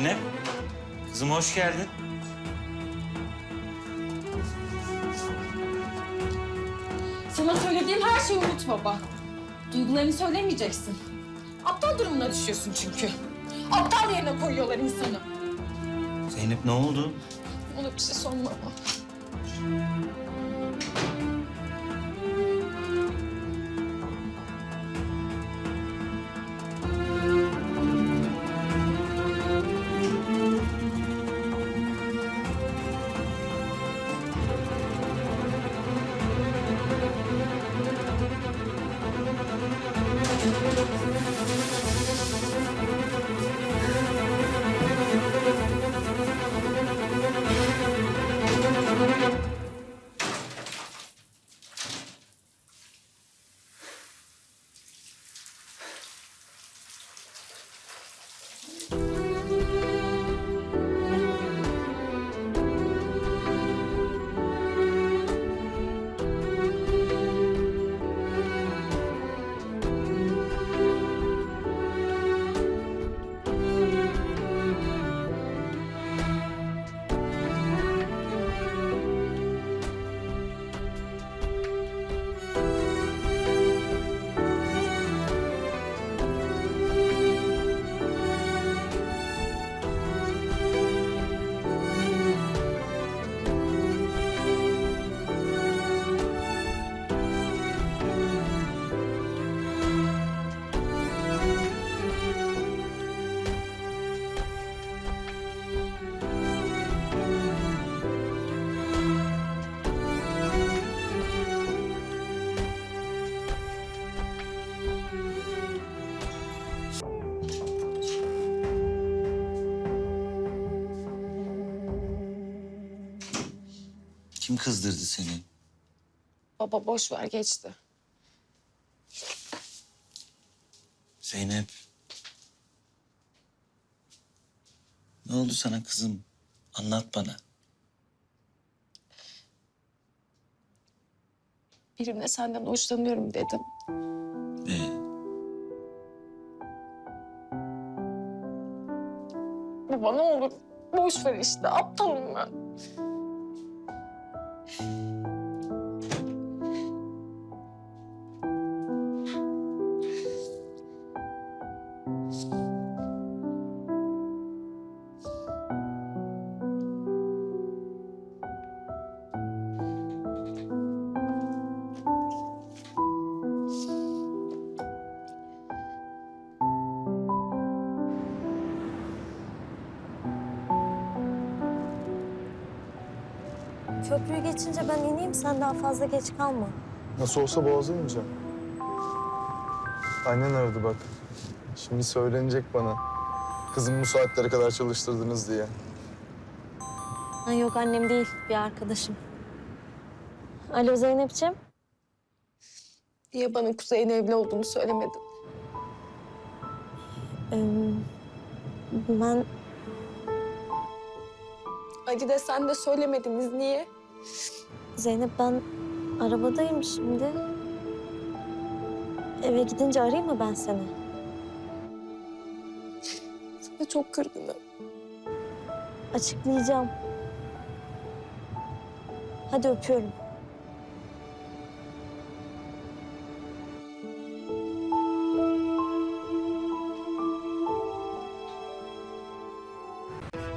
Zeynep, kızım hoş geldin. Sana söylediğim her şeyi unut baba. Duygularını söylemeyeceksin. Aptal durumuna düşüyorsun çünkü. Aptal yerine koyuyorlar insanı. Zeynep ne oldu? Ona bir şey sorma baba. Kim kızdırdı seni? Baba boş ver geçti. Zeynep. Ne oldu sana kızım? Anlat bana. Birine senden hoşlanıyorum dedim. Ee, Baba ne olur boş ver işte aptalım ben. Shh. Köprüyü geçince ben ineyim sen daha fazla geç kalma. Nasıl olsa boğaza ineceğim. Annen aradı bak. Şimdi söylenecek bana. Kızımı bu saatlere kadar çalıştırdınız diye. Ha, yok annem değil bir arkadaşım. Alo Zeynep'ciğim. Niye bana Kuzey'in evli olduğunu söylemedin? Ee, ben Ali de sen de söylemediniz niye? Zeynep ben arabadayım şimdi. Eve gidince arayayım mı ben seni? Sana çok kırgınım. Açıklayacağım. Hadi öpüyorum.